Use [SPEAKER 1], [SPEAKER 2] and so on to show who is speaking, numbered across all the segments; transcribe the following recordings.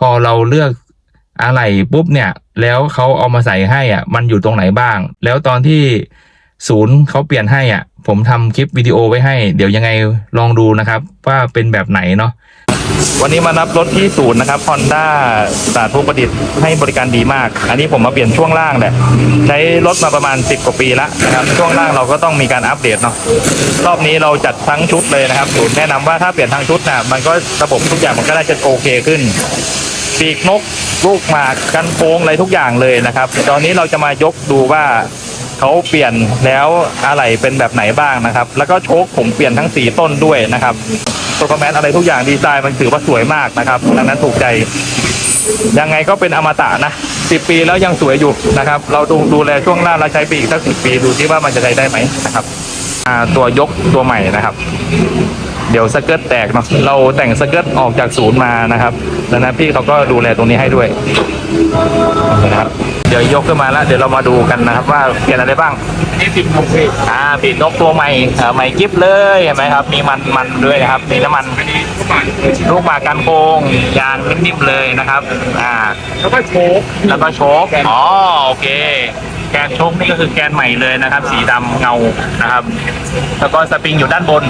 [SPEAKER 1] พอเราเลือกอะไรปุ๊บเนี่ย แล้วเขาเอามาใส่ให้อะ มันอยู่ตรงไหนบ้าง แล้วตอนที่ศูนย์เขาเปลี่ยนให้อะ ผมทำคลิปวิดีโอไว้ให้ เดี๋ยวยังไงลองดูนะครับ ว่าเป็นแบบไหนเนาะวันนี้มารับรถที่ศูนย์นะครับ Honda สาธุประดิษฐ์ให้บริการดีมาก อันนี้ผมมาเปลี่ยนช่วงล่างแหละใช้รถมาประมาณ 10 กว่าปีแล้วนะครับ ช่วงล่างเราก็ต้องมีการอัปเดตเนาะรอบนี้เราจัดทั้งชุดเลยนะครับศูนย์แนะนำว่าถ้าเปลี่ยนทั้งชุดนะมันก็ระบบทุกอย่างมันก็น่าจะโอเคขึ้น ปีกนกลูกหมากกันโค้งอะไรทุกอย่างเลยนะครับ ตอนนี้เราจะมายกดูว่าเขาเปลี่ยนแล้วอะไรเป็นแบบไหนบ้างนะครับ แล้วก็โชคผมเปลี่ยนทั้งสีต้นด้วยนะครับตัวคอมแมนอะไรทุกอย่างดีไซน์มันถือว่าสวยมากนะครับดังนั้นถูกใจยังไงก็เป็นอมตะนะสิปีแล้วยังสวยอยู่นะครับ เราดูดูแลช่วงล่างแล้วใช้ไปอีกสักสิปีดูที่ว่ามันจะใช้ได้ไหมนะครับตัวยกตัวใหม่นะครับ เดี๋ยวสเกิร์ตแตกเนาะเราแต่งสเกิร์ตออกจากศูนย์มานะครับ ดังนั้นพี่เขาก็ดูแลตรงนี้ให้ด้วยนะครับ เดี๋ยวยกขึ้นมาแล้ว เดี๋ยวเรามาดูกันนะครับ ว่าเปลี่ยนอะไรบ้าง
[SPEAKER 2] นี่สิบหกปี
[SPEAKER 1] อ่าปีกนกตัวใหม่อ่าใหม่กิฟเลยเห็นไหมครับ มีมันมันด้วยนะครับมีน้ำมัน
[SPEAKER 2] อันนี้ก็บาท
[SPEAKER 1] ลูกหมากกันโกงยางนิ่มๆเลยนะครับ อ่า
[SPEAKER 2] แล้วก็โชก
[SPEAKER 1] แล้วก็โชคอ๋อโอเค แกนโชคนี่ก็คือแกนใหม่เลยนะครับ สีดำเงานะครับ แล้วก็สปริงอยู่ด้านบน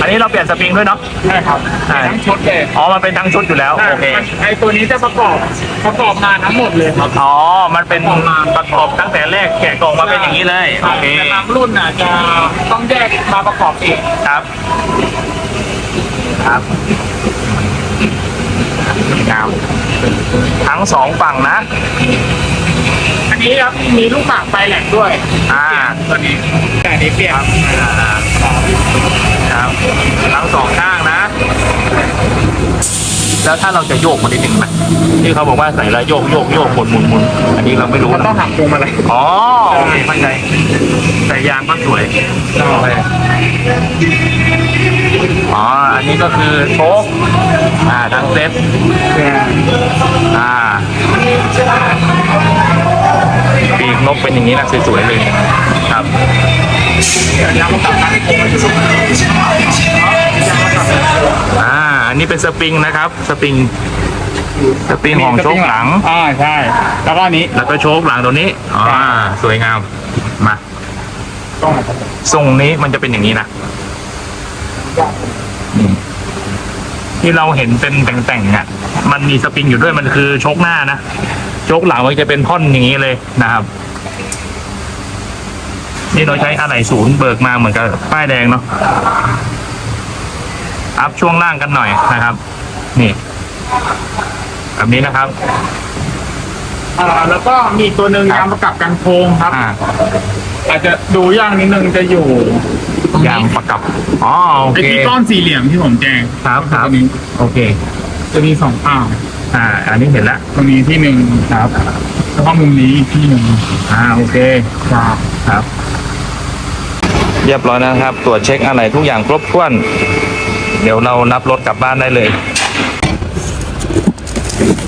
[SPEAKER 1] อันนี้เราเปลี่ยนสปริงด้วยเนาะ
[SPEAKER 2] ใช่ครับ
[SPEAKER 1] ใช่
[SPEAKER 2] ทั้งชุดเลย
[SPEAKER 1] อ๋อมันเป็นทั้งชุดอยู่แล้ว
[SPEAKER 2] ใช่
[SPEAKER 1] โอเค
[SPEAKER 2] มันไอตัวนี้จะประกอบประกอบมาทั้งหมดเลยครับ
[SPEAKER 1] อ๋อมันเป็นประกอบตั้งแต่แรกแกะกล่องมาเป็นอย่างนี้เลยโอเค
[SPEAKER 2] แต่บางรุ่นน่ะจะต้องแยกมาประกอบเอง
[SPEAKER 1] ครับ ครับงามทั้งสองฝั่งนะ
[SPEAKER 2] อันนี้ครับมีลูกหมากไฟแหลกด้วย
[SPEAKER 1] อ่า
[SPEAKER 2] ตัวนี้แต่อันนี้เปลี่ยน
[SPEAKER 1] ครับทั้งสองข้างนะ แล้วถ้าเราจะโยกมันนิดหนึ่งไหมที่เขาบอกว่าใส่แล้วโยกโยกโยกหมุนหมุนหมุนอันนี้เราไม่รู้
[SPEAKER 2] มันต้อง
[SPEAKER 1] นะ
[SPEAKER 2] หักพวงมาลัย
[SPEAKER 1] อ๋อโอเคเข้าใจใส่ยางก็สวยโอเคอ๋อ อันนี้ก็คือโชคอ่าทั้งเซ็ต อย่างนี้นะสวยๆเลยครับ
[SPEAKER 2] ยางประกอบกันโค้งอยู่ยางประกอบกันโค้ง
[SPEAKER 1] อ่าอันนี้เป็นสปริงนะครับสปริงสปริงของโชคหลัง
[SPEAKER 2] อ่าใช่ แล้วก็อันนี้
[SPEAKER 1] แล้วก็โชคหลังตัวนี้อ่าสวยงามมา
[SPEAKER 2] ต้อง
[SPEAKER 1] ทรงนี้มันจะเป็นอย่างนี้นะนี่ที่เราเห็นเป็นแต่งๆอะ มันมีสปริงอยู่ด้วยมันคือโชคหน้านะโชคหลังมันจะเป็นท่อนอย่างนี้เลยนะครับ นี่เราใช้อะไหล่ศูนย์เบิกมาเหมือนกับป้ายแดงเนาะอัพช่วงล่างกันหน่อยนะครับ นี่แบบนี้นะครับ
[SPEAKER 2] อ่าแล้วก็มีตัวหนึ่ง
[SPEAKER 1] ครับ
[SPEAKER 2] ยางประกับกันโค้งครับ
[SPEAKER 1] อ่า
[SPEAKER 2] อาจจะดูยากนิดนึงจะอยู่ตรงนี้
[SPEAKER 1] ยางประกับอ๋อโอ
[SPEAKER 2] ไอ้
[SPEAKER 1] เค
[SPEAKER 2] ที่ก้อนสี่เหลี่ยมที่ผมแจ้ง
[SPEAKER 1] ครับครับ
[SPEAKER 2] ตัวนี้
[SPEAKER 1] โอเค
[SPEAKER 2] จะมีสองข้าง
[SPEAKER 1] อ่า อันนี้เห็นแล้ว
[SPEAKER 2] ตรงนี้ที่หนึ่ง
[SPEAKER 1] ครับ
[SPEAKER 2] แล้วก็มุมนี้อีกที่หนึ่ง
[SPEAKER 1] อ่าโอเค
[SPEAKER 2] ครับ
[SPEAKER 1] ครับ เรียบร้อยนะครับ ตรวจเช็คอะไรทุกอย่างครบถ้วน เดี๋ยวเรารับรถกลับบ้านได้เลย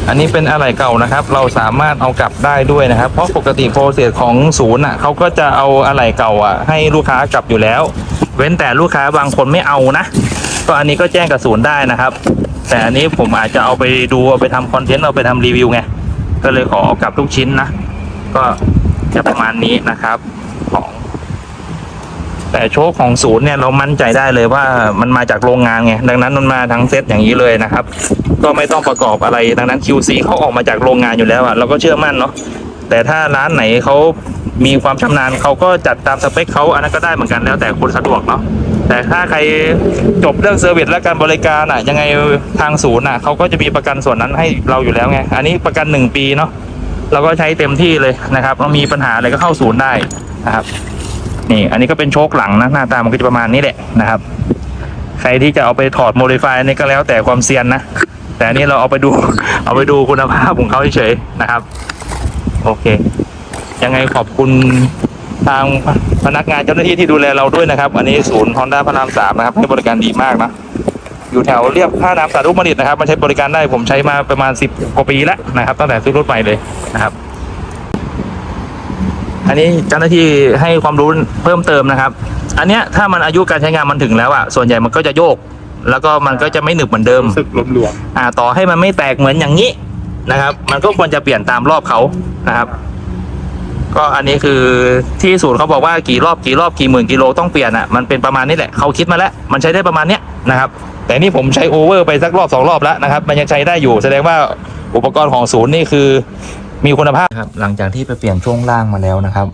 [SPEAKER 1] อันนี้เป็นอะไรเก่านะครับ เราสามารถเอากลับได้ด้วยนะครับ เพราะปกติโปรเซสของศูนย์อะเขาก็จะเอาอะไรเก่าอะ ให้ลูกค้ากลับอยู่แล้ว เว้นแต่ลูกค้าบางคนไม่เอานะก็อันนี้ก็แจ้งกับศูนย์ได้นะครับ แต่อันนี้ผมอาจจะเอาไปดูเอาไปทำคอนเทนต์เอาไปทำรีวิวไง ก็เลยขอเอากลับทุกชิ้นนะ ก็จะประมาณนี้นะครับของแต่โชคของศูนย์เนี่ยเรามั่นใจได้เลยว่ามันมาจากโรงงานไงดังนั้นมันมาทั้งเซตอย่างนี้เลยนะครับ ก็ไม่ต้องประกอบอะไรดังนั้น QC เขาออกมาจากโรงงานอยู่แล้วอะเราก็เชื่อมั่นเนาะแต่ถ้าร้านไหนเขามีความชำนาญเขาก็จัดตามสเปคเขาอันนั้นก็ได้เหมือนกันแล้วแต่คนสะดวกเนาะ แต่ถ้าใครจบเรื่องเซอร์วิสและการบริการอะยังไงทางศูนย์อะเขาก็จะมีประกันส่วนนั้นให้เราอยู่แล้วไง อันนี้ประกันหนึ่งปีเนาะเราก็ใช้เต็มที่เลยนะครับเรามีปัญหาอะไรก็เข้าศูนย์ได้นะครับ นี่ อันนี้ก็เป็นโชคหลังนะหน้าตามันก็จะประมาณนี้แหละนะครับ ใครที่จะเอาไปถอดโมดิฟายนี่ก็แล้วแต่ความเซียนนะแต่อันนี้เราเอาไปดู เอาไปดูคุณภาพของเขาเฉยๆนะครับ โอเค ยังไงขอบคุณ ทางพนักงานเจ้าหน้าที่ที่ดูแลเราด้วยนะครับ อันนี้ศูนย์ฮอนด้าพระรามสามนะครับ ให้บริการดีมากนะ อยู่แถวเรียบท่าน้ำสาธุมณิตนะครับมาใช้บริการได้ผมใช้มาประมาณสิบกว่าปีแล้วนะครับ ตั้งแต่ซื้อรถใหม่เลยนะครับ อันนี้เจ้าหน้าที่ให้ความรู้เพิ่มเติมนะครับ อันเนี้ยถ้ามันอายุการใช้งานมันถึงแล้วอะส่วนใหญ่มันก็จะโยก แล้วก็มันก็จะไม่หนึบเหมือนเดิม
[SPEAKER 2] รู้สึกหลวม
[SPEAKER 1] อ่าต่อให้มันไม่แตกเหมือนอย่างนี้นะครับ มันก็ควรจะเปลี่ยนตามรอบเขานะครับ ก็อันนี้คือที่ศูนย์เขาบอกว่ากี่รอบกี่รอบกี่หมื่นกิโลต้องเปลี่ยนอะมันเป็นประมาณนี้แหละเขาคิดมาแล้ว มันใช้ได้ประมาณเนี้ยนะครับ แต่นี่ผมใช้โอเวอร์ไปสักรอบสองรอบแล้วนะครับ มันยังใช้ได้อยู่แสดงว่าอุปกรณ์ของศูนย์นี่คือมีคุณภาพครับ หลังจากที่ไปเปลี่ยนช่วงล่างมาแล้วนะครับ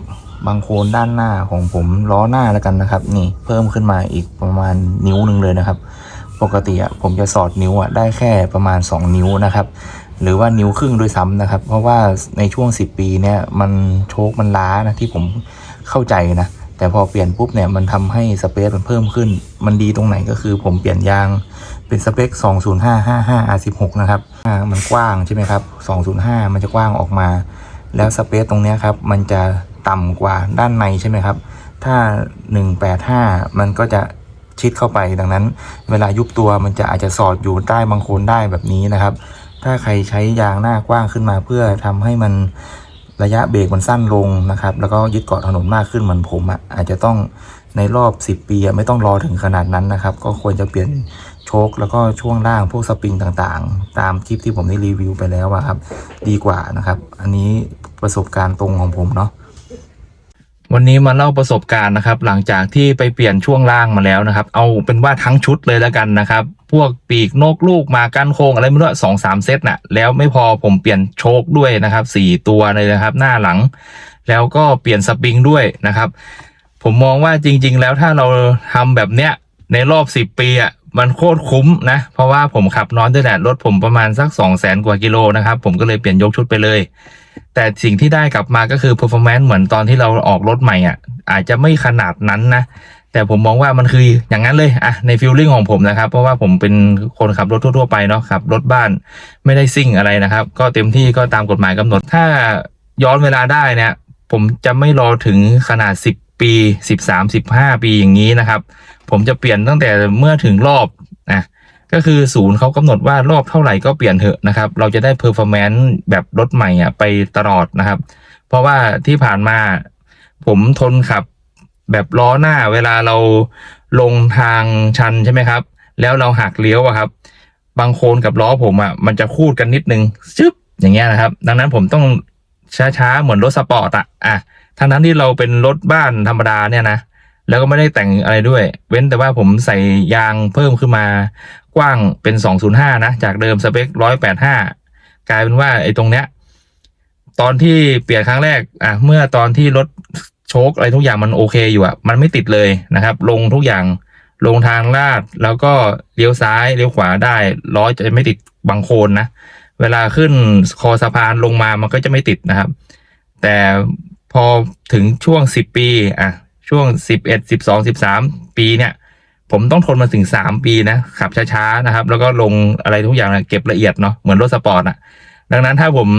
[SPEAKER 1] บางโคนด้านหน้าของผมล้อหน้าแล้วกันนะครับ นี่เพิ่มขึ้นมาอีกประมาณนิ้วหนึ่งเลยนะครับ ปกติอะผมจะสอดนิ้วอะได้แค่ประมาณ 2 นิ้วนะครับ หรือว่านิ้วครึ่งด้วยซ้ำนะครับ เพราะว่าในช่วง 10 ปีเนี่ยมันโชคมันล้านะที่ผมเข้าใจนะ แต่พอเปลี่ยนปุ๊บเนี่ยมันทำให้สเปซมันเพิ่มขึ้น มันดีตรงไหนก็คือผมเปลี่ยนยางเป็นสเปค 20555 R16 นะครับ มันกว้างใช่ไหมครับ 205 มันจะกว้างออกมา แล้วสเปซตรงเนี้ยครับมันจะต่ำกว่าด้านในใช่ไหมครับ ถ้า 185 มันก็จะชิดเข้าไปดังนั้น เวลายุบตัวมันจะอาจจะสอดอยู่ใต้บางโคนได้แบบนี้นะครับ ถ้าใครใช้ยางหน้ากว้างขึ้นมาเพื่อทำให้มันระยะเบรกมันสั้นลงนะครับ แล้วก็ยึดเกาะถนนมากขึ้นเหมือนผมอะอาจจะต้องในรอบ 10 ปีไม่ต้องรอถึงขนาดนั้นนะครับ ก็ควรจะเปลี่ยนโชคแล้วก็ช่วงล่างพวกสปริงต่างๆ ตามคลิปที่ผมได้รีวิวไปแล้วอะครับ ดีกว่านะครับ อันนี้ประสบการณ์ตรงของผมเนาะวันนี้มาเล่าประสบการณ์นะครับ หลังจากที่ไปเปลี่ยนช่วงล่างมาแล้วนะครับ เอาเป็นว่าทั้งชุดเลยแล้วกันนะครับ พวกปีกนกลูกมากันโคงอะไรไม่รู้สองสามเซตน่ะ แล้วไม่พอผมเปลี่ยนโชคด้วยนะครับสี่ตัวเลยนะครับ หน้าหลัง แล้วก็เปลี่ยนสปริงด้วยนะครับ ผมมองว่าจริง ๆ แล้วถ้าเราทำแบบเนี้ยในรอบสิบปีอะมันโคตรคุ้มนะ เพราะว่าผมขับน้อยด้วยแหละรถผมประมาณสักสองแสนกว่ากิโลนะครับ ผมก็เลยเปลี่ยนยกชุดไปเลย แต่สิ่งที่ได้กลับมาก็คือ performance เหมือนตอนที่เราออกรถใหม่อะอาจจะไม่ขนาดนั้นนะ แต่ผมมองว่ามันคืออย่างนั้นเลยอะในฟิลลิ่งของผมนะครับ เพราะว่าผมเป็นคนขับรถทั่ว ๆ ไปเนาะขับรถบ้านไม่ได้ซิ่งอะไรนะครับ ก็เต็มที่ก็ตามกฎหมายกำหนด ถ้าย้อนเวลาได้เนี่ยผมจะไม่รอถึงขนาด 10 ปี 13 15 ปีอย่างนี้นะครับ ผมจะเปลี่ยนตั้งแต่เมื่อถึงรอบนะก็คือศูนย์เขากำหนดว่ารอบเท่าไหร่ก็เปลี่ยนเถอะนะครับ เราจะได้เพอร์ฟอร์แมนซ์แบบรถใหม่อะไปตลอดนะครับ เพราะว่าที่ผ่านมาผมทนขับ แบบล้อหน้าเวลาเราลงทางชันใช่ไหมครับ แล้วเราหักเลี้ยวอะครับ บางโคนกับล้อผมอะมันจะคูดกันนิดนึงชึบอย่างเงี้ยนะครับ ดังนั้นผมต้องช้าๆเหมือนรถสปอร์ตอะอะทั้งนั้นที่เราเป็นรถบ้านธรรมดาเนี่ยนะแล้วก็ไม่ได้แต่งอะไรด้วย เว้นแต่ว่าผมใส่ยางเพิ่มขึ้นมากว้างเป็น 205 นะ จากเดิมสเปค 185 กลายเป็นว่าไอ้ตรงเนี้ย ตอนที่เปลี่ยนครั้งแรก อะ เมื่อตอนที่รถ ชคอะไรทุกอย่างมันโอเคอยู่อะมันไม่ติดเลยนะครับ ลงทุกอย่างลงทางลาดแล้วก็เลี้ยวซ้ายเลี้ยวขวาได้ล้อจะไม่ติดบางโคนนะ เวลาขึ้นคอสะพานลงมามันก็จะไม่ติดนะครับ แต่พอถึงช่วงสิบปีอะช่วงสิบเอ็ดสิบสองสิบสามปีเนี่ย ผมต้องทนมาถึงสามปีนะขับช้าๆนะครับ แล้วก็ลงอะไรทุกอย่างนะเก็บละเอียดเนาะเหมือนรถสปอร์ตอะ ดังนั้นถ้าผม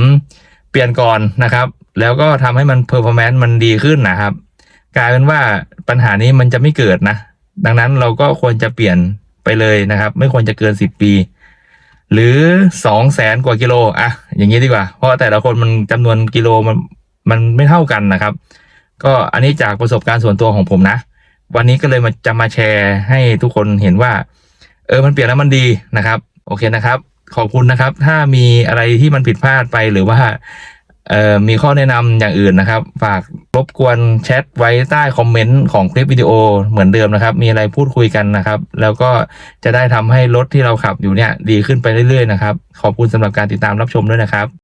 [SPEAKER 1] เปลี่ยนก่อนนะครับ แล้วก็ทำให้มันเพอร์ฟอร์แมนซ์มันดีขึ้นนะครับ กลายเป็นว่าปัญหานี้มันจะไม่เกิดนะ ดังนั้นเราก็ควรจะเปลี่ยนไปเลยนะครับ ไม่ควรจะเกินสิบปี หรือสองแสนกว่ากิโลอะอย่างนี้ดีกว่า เพราะแต่ละคนมันจำนวนกิโลมันมันไม่เท่ากันนะครับ ก็อันนี้จากประสบการณ์ส่วนตัวของผมนะ วันนี้ก็เลยมาจะมาแชร์ให้ทุกคนเห็นว่า เออมันเปลี่ยนแล้วมันดีนะครับ โอเคนะครับ ขอบคุณนะครับ ถ้ามีอะไรที่มันผิดพลาดไปหรือว่า มีข้อแนะนำอย่างอื่นนะครับ ฝากรบกวนแชทไว้ใต้คอมเมนต์ของคลิปวิดีโอเหมือนเดิมนะครับ มีอะไรพูดคุยกันนะครับ แล้วก็จะได้ทำให้รถที่เราขับอยู่เนี่ยดีขึ้นไปเรื่อยๆนะครับ ขอบคุณสำหรับการติดตามรับชมด้วยนะครับ